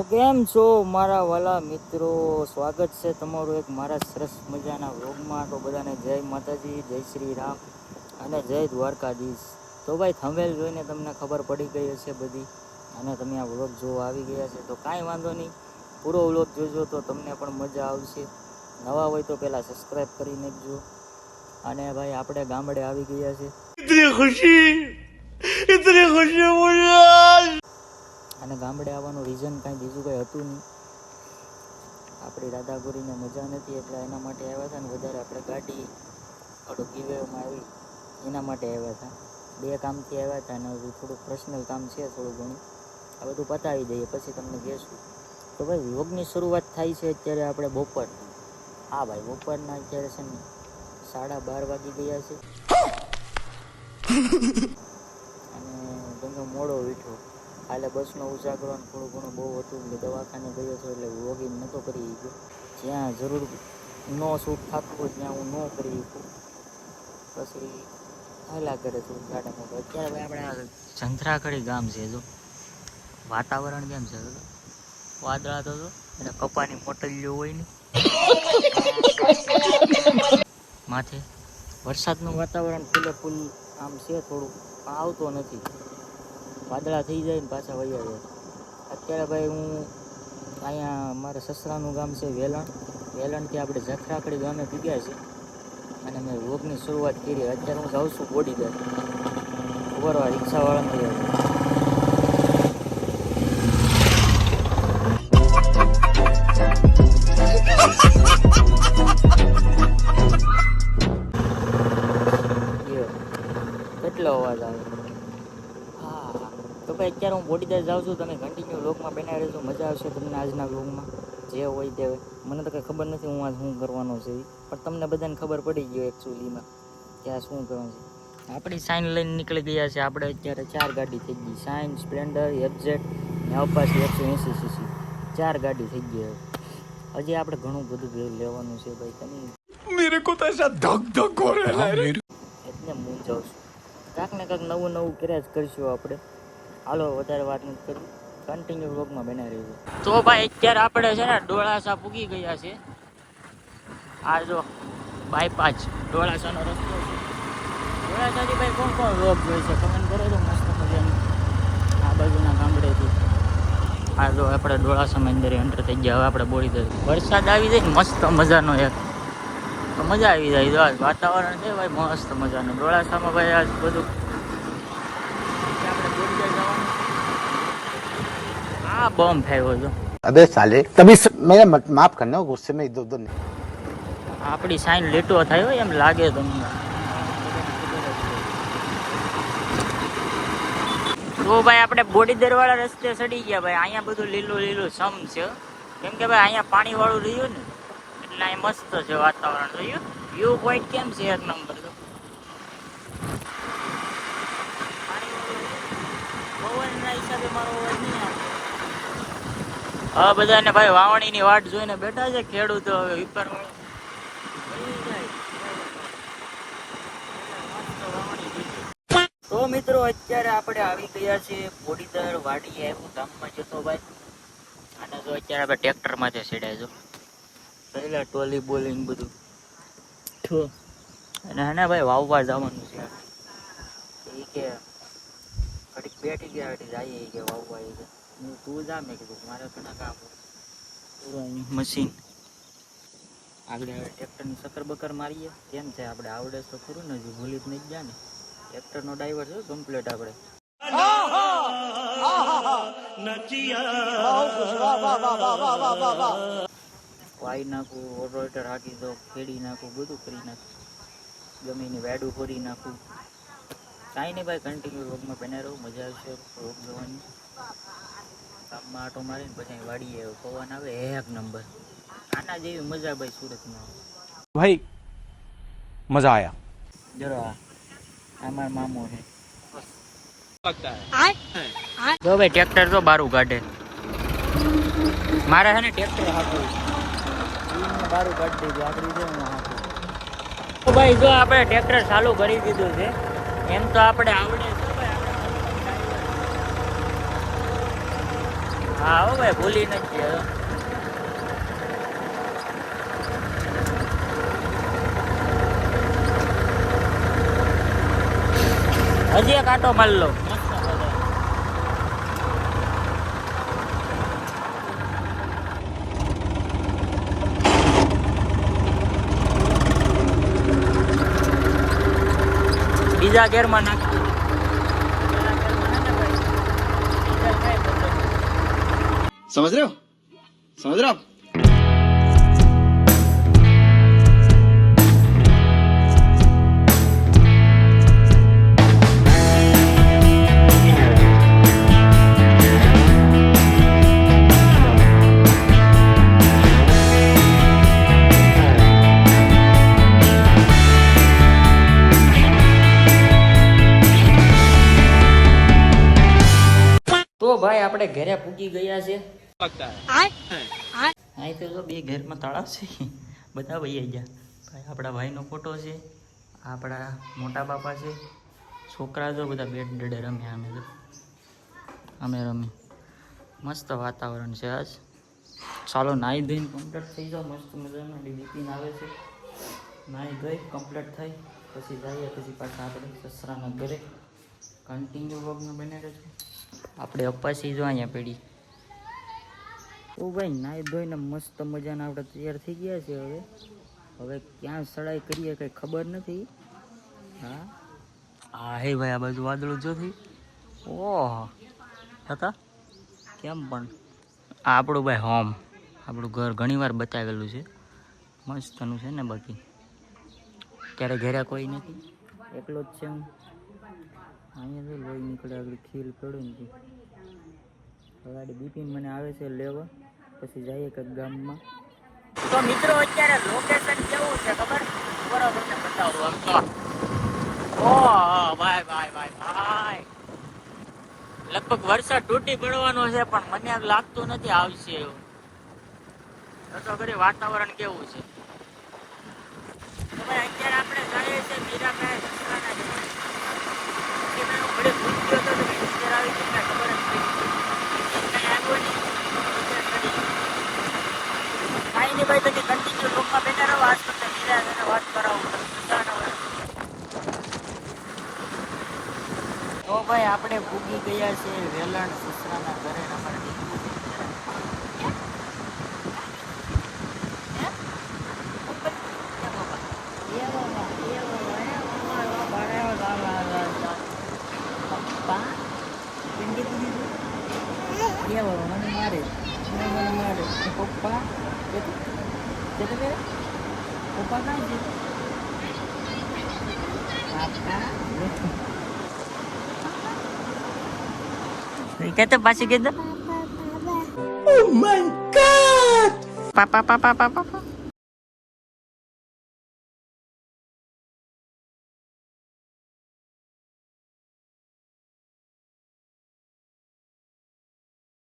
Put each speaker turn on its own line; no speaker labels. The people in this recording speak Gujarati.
તો કેમ છો મારા વાલા મિત્રો? સ્વાગત છે તમારું એક મારા સરસ મજાના વ્લોગમાં. તો બધાને જય માતાજી, જય શ્રી રામ અને જય દ્વારકાધીશ. તો ભાઈ થંભેલ જોઈને તમને ખબર પડી ગઈ હશે બધી અને તમે આ વ્લોગ જોવા આવી ગયા છે. તો કાંઈ વાંધો નહીં, પૂરો વ્લોગ જોજો તો તમને પણ મજા આવશે. નવા હોય તો પહેલાં સબસ્ક્રાઈબ કરી નાખજો અને ભાઈ આપણે ગામડે આવી ગયા છે.
ખુશી ખુશી
અને ગામડે આવવાનું રીઝન કાંઈ બીજું કંઈ હતું નહીં. આપણી દાદાગુરીને મજા નથી એટલે એના માટે આવ્યા હતા ને વધારે આપણે ગાડી થોડુંક ગીવેમાં આવી એના માટે આવ્યા હતા. બે કામથી આવ્યા હતા અને હજુ થોડુંક પર્સનલ કામ છે થોડું ઘણું. આ બધું પતાવી દઈએ પછી તમને કહેશું. તો ભાઈ યોગની શરૂઆત થાય છે અત્યારે આપણે બપોરની. હા ભાઈ બપોરના અત્યારે છે ને સાડા બાર વાગી ગયા છે. અને ગંગા મોડો વીઠો કાલે બસનો ઉજાગરો થોડું ઘણું બહુ હતું એટલે દવાખાને ગયો હતો એટલે વોગિંગ નહોતો કરી ગયો જ્યાં જરૂર ન શૂટ થતું હોય ત્યાં હું ન કરી શકું. પછી હાલા કરે થોડું ગાડા મોટું. અત્યારે ભાઈ આપણે જંથરાખડી ગામ છે જો. વાતાવરણ કેમ છે? વાદળા તો. એટલે કપાની મોટલીઓ હોય ને. માથે. વરસાદનું વાતાવરણ ફૂલે ફૂલ આમ છે થોડું. આવતો નથી. વાદળા થઈ જાય ને પાછા વૈયા જાય. અત્યારે ભાઈ હું અહીંયા મારા સસરાનું ગામ છે વેલણ. વેલણથી આપણે જખરાકડી ગામે પીગ્યા છે અને મેં રોગની શરૂઆત કરી. અત્યારે હું જાઉં છું બોડીગાર્ડ ઉભરવા રિક્ષાવાળાને અત્યારે હું બોડીદાર જાઉં છું તમે કન્ટિન્યુ વ્લોગમાં બનાવી રહેજો મજા આવશે તમને આજના વ્લોગમાં જે હોય તે મને તો કંઈ ખબર નથી હું આ શું કરવાનો છે પણ તમને બધાને ખબર પડી ગયો એકચ્યુઅલીમાં કે આ શું કરવાનું છે. આપણી સાઇન લઈને નીકળી ગયા છે. આપણે અત્યારે ચાર ગાડી થઈ ગઈ. સાઇન સ્પ્લેન્ડર એફઝેડ ને અપાસી એકસો એંસી સીસી ચાર ગાડી થઈ ગઈ હજી આપણે ઘણું બધું લેવાનું છે ભાઈ. તમે
મેરે કો તો એસા ધક ધક હો
એટલે મૂંઝાવ છું. કાંક ને કાંક નવું નવું કર્યા જ કરીશું આપણે. હાલો, વધારે વાત નથી કરી કન્ટિન્યુ વ્લોગમાં બનાવી રહ્યું તો ભાઈ, અત્યારે આપણે છે ને ડોળાસા પૂગી ગયા છે. આ જો બાયપાસ ડોળાસાનો રસ્તો છે. ડોળાસાથી ભાઈ કોણ કોણ વ્લોગ જોઈ છે? કમેન્ટ કરો તો મસ્ત મજાનું. આ બાજુના ગામડેથી. આ જો, આપણે ડોળાસામાં અંદર એન્ટર થઈ ગયા. હવે આપણે બોળી દઈએ. વરસાદ આવી જાય મસ્ત મજાનો એક તો મજા આવી જાય. જો, આજ વાતાવરણ છે ભાઈ, મસ્ત મજાનું. ડોળાસામાં ભાઈ આજ બધું આપણે બોડીગાર્ડ જવાનું. આ બોમ્બ ફાવ્યો જો
अबे साले तभी स... मेरा मत, माफ करना गुस्से में इधर उधर नहीं
આપણી સાઈન લેટો થાય હોય એમ લાગે તમને તો ભાઈ આપણે બોડીદર વાળા રસ્તે ચડી ગયા ભાઈ અહીંયા બધું લીલું લીલું સમ છે કેમ કે ભાઈ અહીંયા પાણી વાળું રહ્યું ને એટલે અહીંયા મસ્ત છે વાતાવરણ જોયું વ્યૂ પોઈન્ટ કેમ છે એક નંબર તો પવનના હિસાબે મારો અવાજ નહીં આવે હવે બધાને ભાઈ વાવણીની વાટ જોઈને બેઠા છે ખેડૂતો હવે વિપર તો મિત્રો અત્યારે આપણે આવી ગયા છે બોડીદર વાડી હું ગામમાં જતો ભાઈ અને જો અત્યારે આપણે ટ્રેક્ટરમાં માંથી સીડાય જો પહેલા ટોલી બોલિંગ બધું. ઠો. અને હે ભાઈ વાવવા જવાનું છે. એ કે ઘડીક બેઠી ગયા જઈએ ઈ કે વાવવા એ મારે ઘણા કામ મશીન આગળ હવે ટ્રેક્ટરની સકર બકર મારીએ. કેમ છે? આપણે આવડે તો ખરું ને, હજુ ભૂલી જ નહીં ગયા ને. ટ્રેક્ટરનો ડ્રાઈવર છે કમ્પ્લીટ આપણે. વાઈ નાખું ઓટોરેટર હાકી દો ખેડી નાખું, બધું કરી નાખું. ગમે એની વેડું ભરી નાખું. કાંઈ નહીં ભાઈ કન્ટિન્યુ રોગમાં પહેના રહું, મજા આવશે. રોગ જોવાની. કામમાં મારીને પછી વાડીએ પવન આવે એક નંબર. આના જેવી મજા ભાઈ સુરતમાં.
ભાઈ મજા આયા.
જરો અમાર મામો છે. જો ભાઈ ટ્રેક્ટર તો બારું કાઢે. મારે છે ને ટ્રેક્ટર હાથું બારું કાઢી છે હું હાથું ભાઈ જો આપણે ટ્રેક્ટર ચાલુ કરી દીધું છે એમ તો આપણે આવડે છે હા હો ભાઈ ભૂલી નથી હવે. હજી એક આટો માલ લો બીજા ગેરમાં નાખ પેલા ગેરમાં ના નખાય. ડીઝલ થાય બધું.
समझ रहे हो समझ रहे हो आप
તો ભાઈ આપણે ઘરે પૂકી ગયા છે અહીં તો જો બે ઘરમાં તાળા છે. બધા ભાઈ ગયા. ભાઈ આપણા ભાઈનો ફોટો છે આપણા મોટા બાપા છે છોકરા જો બધા બેટ ડેડે રમ્યા અમે તો અમે રમી. મસ્ત વાતાવરણ છે આજ. ચાલો નાહી ધોઈને કમ્પ્લીટ થઈ જાઓ. મસ્ત મજાનું ડીપીન આવે છે. નાહી ધોઈ કમ્પ્લીટ થઈ. પછી જઈએ પછી પાછા આપણે સસરાના ઘરે. કન્ટિન્યુ વગનું બને છે આપણે અપાસી જો અહીંયા પેઢી ઓ ભાઈ નાહી ધોઈને મસ્ત મજાના આપણે તૈયાર થઈ ગયા છે હવે. હવે ક્યાં સડાઈ કરીએ કઈ ખબર નથી. હા? હા હે ભાઈ આ બાજુ વાદળું જો થઈ ઓહ હતા? કેમ પણ? આ આપણું ભાઈ હોમ. આપણું ઘર ઘણીવાર બતાવેલું છે. મસ્તનું છે ને બાકી. ક્યારે ઘેરા કોઈ નથી. એકલો જ છે હું. અહીંયા તો લોહી નીકળે આગળ ખીલ પડ્યું નથી હવે બિપિન મને આવે છે લેવા. પછી જઈએ કંઈક ગામમાં. તો મિત્રો, અત્યારે લોકેશન કેવું છે ખબર? બરાબર ને બતાવું આમ તો. ઓહ ભાઈ ભાઈ ભાઈ ભાઈ. લગભગ વરસાદ તૂટી પડવાનો છે, પણ મને લાગતું નથી આવશે એવું. તો ઘરે વાતાવરણ કેવું છે તો ભાઈ અત્યારે આપણે જઈએ છીએ મીરાભાઈ સસરાના ઘરે. કે મેં હું ઘરે ભૂલી ગયો હતો તો કંઈ નીંદર આવી ગઈ કાંઈ ખબર જ પડી કંઈ આવ્યો નહીં. નીંદર ચડી. કાંઈ નહીં ભાઈ તમે કન્ટિન્યુ લોકમાં બેઠા રહો આજ તમને મીરા સાથે વાત કરાવું સસરાના વડે. તો ભાઈ આપણે ભૂગી ગયા છે વેલણ સસરાના ઘરે અમારે છે. પપ્પા મને મને મારે પપ્પા જતો કે પપ્પા કાં છે પાપા કહેતો પાછી કહેતો પાપા પાપા પાપા પાપા